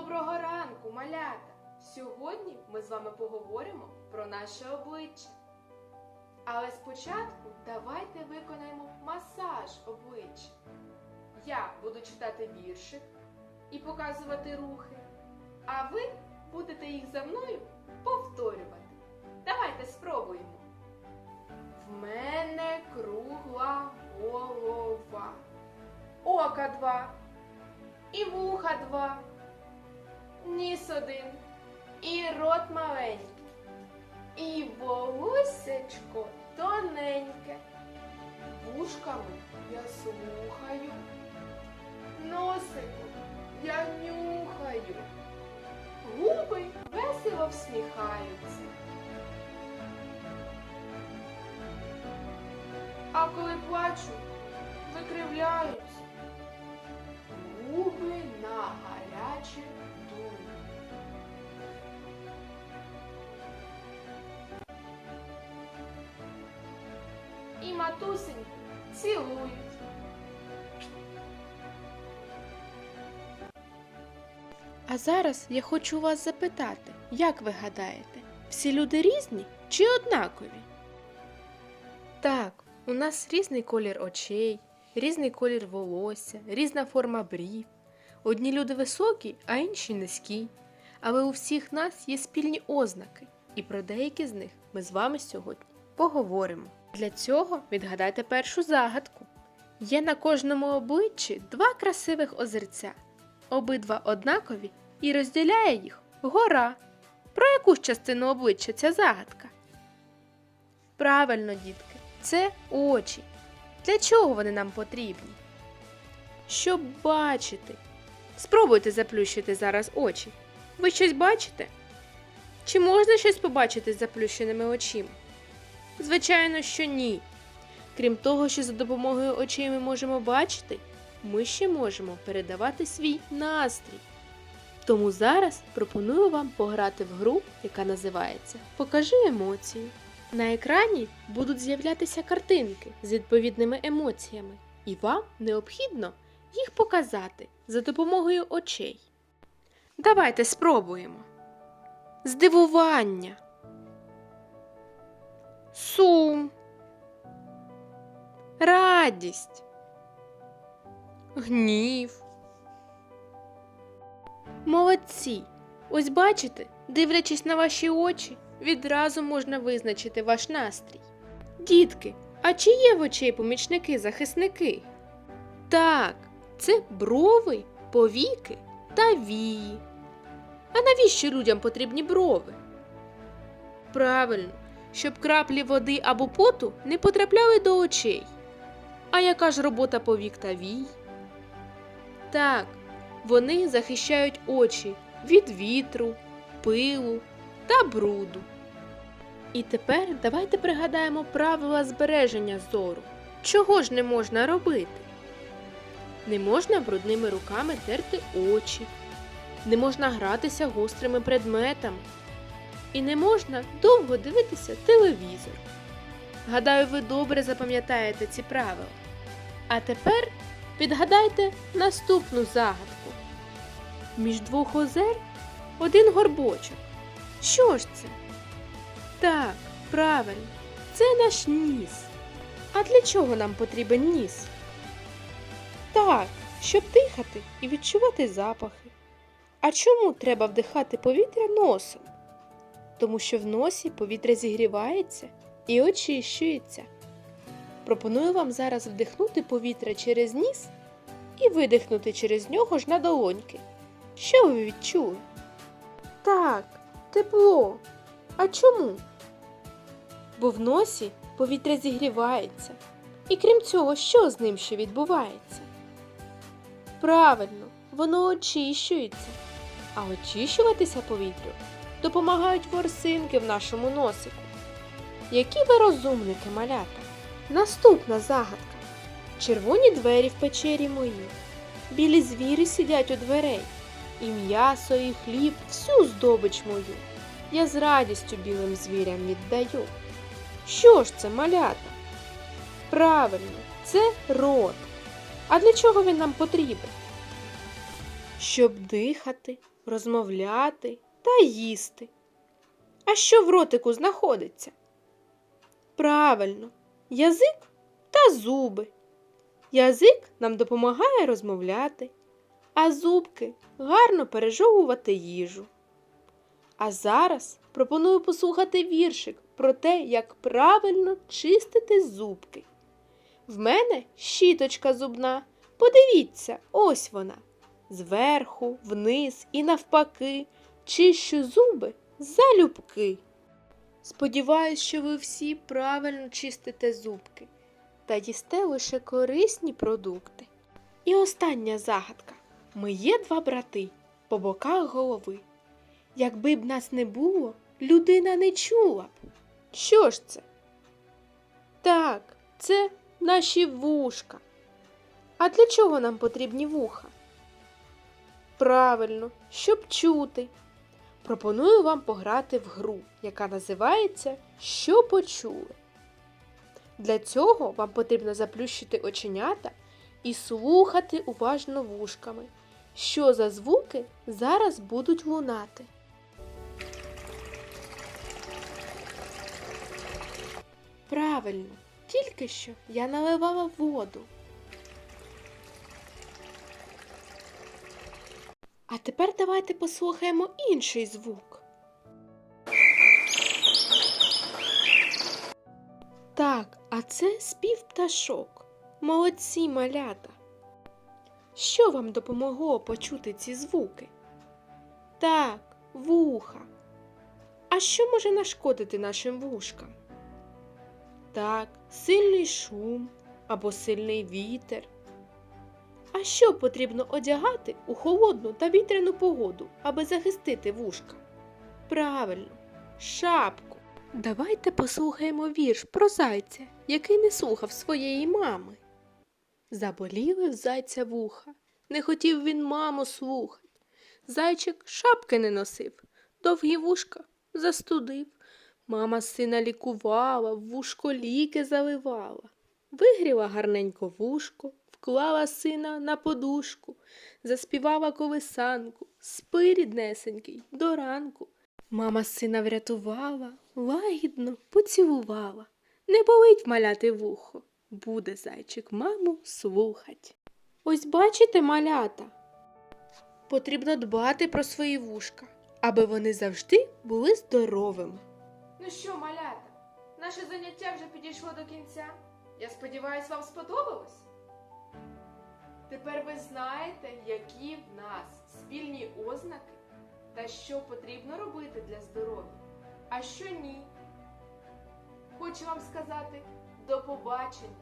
Доброго ранку, малята! Сьогодні ми з вами поговоримо про наше обличчя. Але спочатку давайте виконаємо масаж обличчя. Я буду читати віршик і показувати рухи, а ви будете їх за мною повторювати. Давайте спробуємо. В мене кругла голова. Ока два. І вуха два. Ніс один. І рот маленький. І волосечко тоненьке. Вушками я слухаю. Носиком я нюхаю. Губи весело всміхаються. А коли плачу, викривляються. Губи на гаряче матусеньку цілують. А зараз я хочу вас запитати, як ви гадаєте, всі люди різні чи однакові? Так, у нас різний колір очей, різний колір волосся, різна форма брів. Одні люди високі, а інші низькі. Але у всіх нас є спільні ознаки, і про деякі з них ми з вами сьогодні поговоримо. Для цього відгадайте першу загадку. Є на кожному обличчі два красивих озерця, обидва однакові і розділяє їх гора. Про яку ж частину обличчя ця загадка? Правильно, дітки, це очі. Для чого вони нам потрібні? Щоб бачити. Спробуйте заплющити зараз очі. Ви щось бачите? Чи можна щось побачити з заплющеними очима? Звичайно, що ні. Крім того, що за допомогою очей ми можемо бачити, ми ще можемо передавати свій настрій. Тому зараз пропоную вам пограти в гру, яка називається Покажи емоцію. На екрані будуть з'являтися картинки з відповідними емоціями, і вам необхідно їх показати за допомогою очей. Давайте спробуємо. Здивування. Сум. Радість. Гнів. Молодці! Ось бачите, дивлячись на ваші очі, відразу можна визначити ваш настрій. Дітки, а чи є в очей помічники-захисники? Так, це брови, повіки та вії. А навіщо людям потрібні брови? Правильно, щоб краплі води або поту не потрапляли до очей. А яка ж робота повік та вій? Так, вони захищають очі від вітру, пилу та бруду. І тепер давайте пригадаємо правила збереження зору. Чого ж не можна робити? Не можна брудними руками терти очі, не можна гратися гострими предметами, і не можна довго дивитися телевізор. Гадаю, ви добре запам'ятаєте ці правила. А тепер відгадайте наступну загадку. Між двох озер один горбочок. Що ж це? Так, правильно, це наш ніс. А для чого нам потрібен ніс? Так, щоб дихати і відчувати запахи. А чому треба вдихати повітря носом? Тому що в носі повітря зігрівається і очищується. Пропоную вам зараз вдихнути повітря через ніс і видихнути через нього ж на долоньки. Що ви відчули? Так, тепло. А чому? Бо в носі повітря зігрівається. І крім цього, що з ним ще відбувається? Правильно, воно очищується. А очищуватися повітрю допомагають ворсинки в нашому носику. Які ви розумники, малята? Наступна загадка. Червоні двері в печері мої. Білі звірі сидять у дверей. І м'ясо, і хліб, всю здобич мою. Я з радістю білим звірям віддаю. Що ж це малята? Правильно, це рот. А для чого він нам потрібен? Щоб дихати, розмовляти та їсти. А що в ротику знаходиться? Правильно, язик та зуби. Язик нам допомагає розмовляти, а зубки гарно пережовувати їжу. А зараз пропоную послухати віршик про те, як правильно чистити зубки. В мене щіточка зубна. Подивіться, ось вона. Зверху, вниз і навпаки, чищу зуби залюбки. Сподіваюсь, що ви всі правильно чистите зубки та їсте лише корисні продукти. І остання загадка. Ми є два брати по боках голови. Якби б нас не було, людина не чула б. Що ж це? Так, це наші вушка. А для чого нам потрібні вуха? Правильно, щоб чути. Пропоную вам пограти в гру, яка називається Що почули. Для цього вам потрібно заплющити оченята і слухати уважно вушками, що за звуки зараз будуть лунати. Правильно, тільки що я наливала воду. А тепер давайте послухаємо інший звук. Так, а це спів пташок. Молодці малята. Що вам допомогло почути ці звуки? Так, вуха. А що може нашкодити нашим вушкам? Так, сильний шум або сильний вітер. А що потрібно одягати у холодну та вітряну погоду, аби захистити вушка? Правильно, шапку. Давайте послухаємо вірш про зайця, який не слухав своєї мами. Заболіли в зайця вуха, не хотів він маму слухать. Зайчик шапки не носив, довгі вушка застудив. Мама сина лікувала, вушко ліки заливала. Вигріла гарненько вушко, вклала сина на подушку, заспівала колисанку, спи, ріднесенький, до ранку. Мама сина врятувала, лагідно поцілувала. Не болить маляти вухо, буде зайчик маму слухать. Ось бачите, малята. Потрібно дбати про свої вушка, аби вони завжди були здоровими. Ну що, малята, наше заняття вже підійшло до кінця. Я сподіваюся, вам сподобалось? Тепер ви знаєте, які в нас спільні ознаки та що потрібно робити для здоров'я, а що ні. Хочу вам сказати до побачення,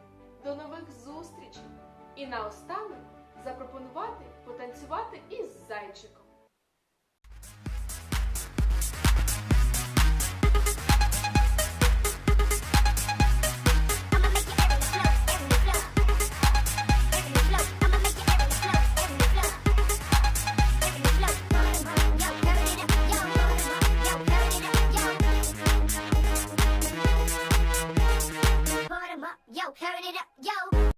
до нових зустрічей і наостанок запропонувати потанцювати із зайчиком. Yo, turn it up, yo.